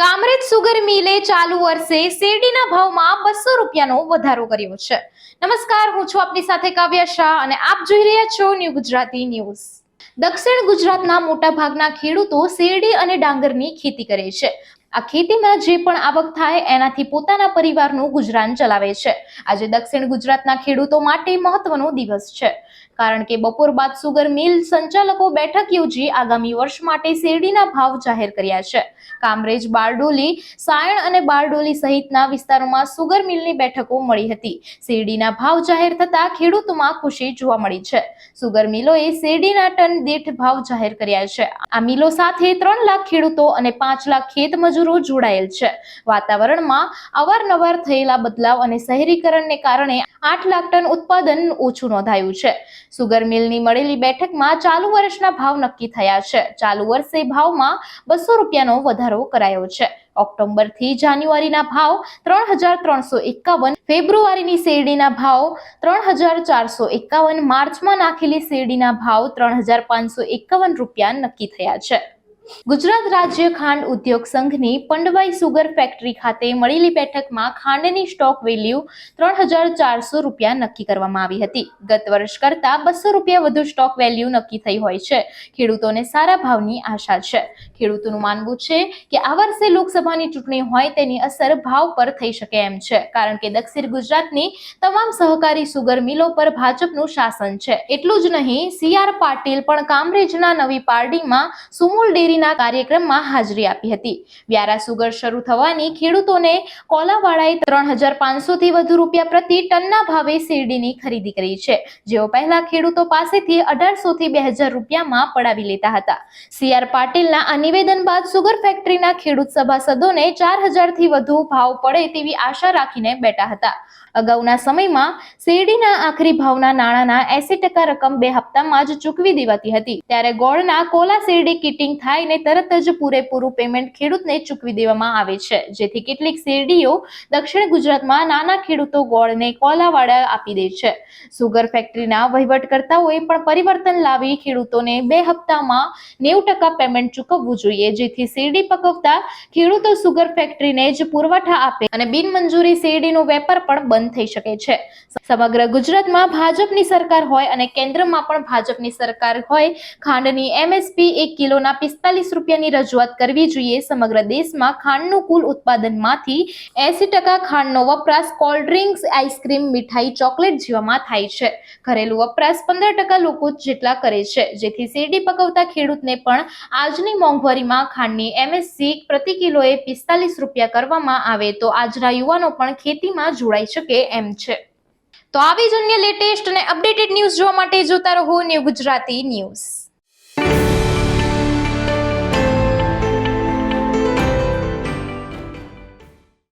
Kamrej sugar મિલે ચાલુ વર્ષે શેરડીના ભાવમાં બસો રૂપિયાનો વધારો કર્યો છે. નમસ્કાર, હું છું આપની સાથે કાવ્ય શાહ અને આપ જોઈ રહ્યા છો ન્યૂ ગુજરાતી ન્યૂઝ. દક્ષિણ ગુજરાતના મોટા ભાગના ખેડૂતો શેરડી અને ડાંગરની ખેતી કરે છે. આ ખેતીમાં જે પણ આવક થાય એનાથી પોતાના પરિવારનું ગુજરાન ચલાવે છે. આજે દક્ષિણ ગુજરાતના ખેડૂતો માટે મહત્વનો દિવસ છે. કારણ કે બપોર બાદ સુગર મિલ સંચાલકો બેઠક યોજી આગામી વર્ષ માટે શેરડીના ભાવ જાહેર કર્યા છે. કામરેજ, બારડોલી, સાયણ અને બારડોલી સહિતના વિસ્તારોમાં સુગર મિલની બેઠકો મળી હતી. શેરડીના ભાવ જાહેર થતા ખેડૂતોમાં ખુશી જોવા મળી છે. સુગર મિલોએ શેરડીના ટન દીઠ ભાવ જાહેર કર્યા છે. આ મિલો સાથે ત્રણ લાખ ખેડૂતો અને પાંચ લાખ ખેત મજૂરો જોડાયેલ છે. વાતાવરણમાં અવારનવાર થયેલા બદલાવ અને શહેરીકરણને કારણે આઠ લાખ ટન ઉત્પાદન ઓછું નોંધાયું છે. સુગર મિલની મળેલી બેઠકમાં ચાલુ વર્ષના ભાવ નક્કી થયા છે. ચાલુ વર્ષે ભાવમાં બસો રૂપિયાનો વધારો કરાયો છે. ઓક્ટોબરથી જાન્યુઆરીના ભાવ ત્રણ હજાર ત્રણસો એકાવન, ફેબ્રુઆરીની શેરડીના ભાવ ત્રણ હજાર ચારસો એકાવન, માર્ચમાં નાખેલી શેરડીના ભાવ ત્રણ હજાર પાંચસો એકાવન રૂપિયા નક્કી થયા છે. ગુજરાત રાજ્ય ખાંડ ઉદ્યોગ સંઘની પંડવાઈ સુગર ફેક્ટરી ખાતે મળેલી બેઠકમાં ખાંડની સ્ટોક વેલ્યુ ત્રણ હજાર ચારસો રૂપિયા નક્કી કરવામાં આવી હતી. ગત વર્ષ કરતા બસો રૂપિયા વધુ સ્ટોક વેલ્યુ નક્કી થઈ હોય છે. ખેડૂતોને સારા ભાવની આશા છે. ખેડૂતોનું માનવું છે કે આ વર્ષે લોકસભાની ચૂંટણી હોય તેની અસર ભાવ પર થઈ શકે એમ છે. કારણ કે દક્ષિણ ગુજરાતની તમામ સહકારી સુગર મિલો પર ભાજપનું શાસન છે. એટલું જ નહીં, સી આર પાટીલ પણ કામરેજના નવી પારડીમાં સુમુલ ડેરીના કાર્યક્રમમાં હાજરી આપી હતી. વ્યારા સુગર શરૂ થવાની ખેડૂતોને કોલાવાળાએ ત્રણ હજાર પાંચસોથી વધુ રૂપિયા પ્રતિ ટનના ભાવે શેરડીની ખરીદી કરી છે. જેઓ પહેલા ખેડૂતો પાસેથી અઢારસોથી બે હજાર રૂપિયામાં પડાવી લેતા હતા. સી આર પાટીલના આ નિવેદન બાદ સુગર ફેક્ટરીના ખેડૂત સભાસદોને ચાર હજારથી વધુ ભાવ પડે તેવી આશા રાખીને બેઠા હતા. અગાઉના સમયમાં શેરડીના આખરી ભાવના નાણાંના એસી ટકા રકમ બે હપ્તામાં જ ચૂકવી દેવાતી હતી. ત્યારે ગોળના કોલા શેરડી કિટિંગ થાય ને તરત જ પૂરેપૂરું પેમેન્ટ ખેડૂતને ચૂકવી દેવામાં આવે છે. જેથી કેટલીક શેરડીઓ દક્ષિણ ગુજરાતમાં નાના ખેડૂતો ગોળને કોલાવાડા આપી દે છે. સુગર ફેક્ટરીના વહીવટકર્તાઓએ પણ પરિવર્તન લાવી ખેડૂતોને બે હપ્તામાં નેવું ટકા પેમેન્ટ ચૂકવવું જોઈએ. જેથી શેરડી પકવતા ખેડૂતો સુગર ફેક્ટરીને જ પુરવઠા આપે અને બિનમંજૂરી શેરડીનો વેપાર પણ બંધ થઈ શકે છે. સમગ્ર ગુજરાતમાં ભાજપની સરકાર હોય અને કેન્દ્રમાં પણ ભાજપની સરકાર હોય, ખાંડની એમએસપી એક કિલોના પિસ્તાલીસ રૂપિયાની રજૂઆત કરવી જોઈએ. સમગ્ર દેશમાં ખાંડનું કુલ ઉત્પાદનમાંથી એસી ટકા ખાંડનો વપરાશ કોલ્ડ ડ્રિંક્સ, આઈસ્ક્રીમ, મીઠાઈ, ચોકલેટ જેવામાં થાય છે. ઘરેલું વપરાશ પંદર ટકા લોકો જેટલા કરે છે. જેથી શેરડી પકવતા ખેડૂતને પણ આજની મોંઘવારીમાં ખાંડની એમએસસી પ્રતિ કિલોએ પિસ્તાલીસ રૂપિયા કરવામાં આવે તો આજના યુવાનો પણ ખેતીમાં જોડાઈ શકે એમ છે. તો આવી જ અન્ય લેટેસ્ટ અને અપડેટેડ ન્યૂઝ જોવા માટે જોતા રહો ન્યૂ ગુજરાતી ન્યૂઝ.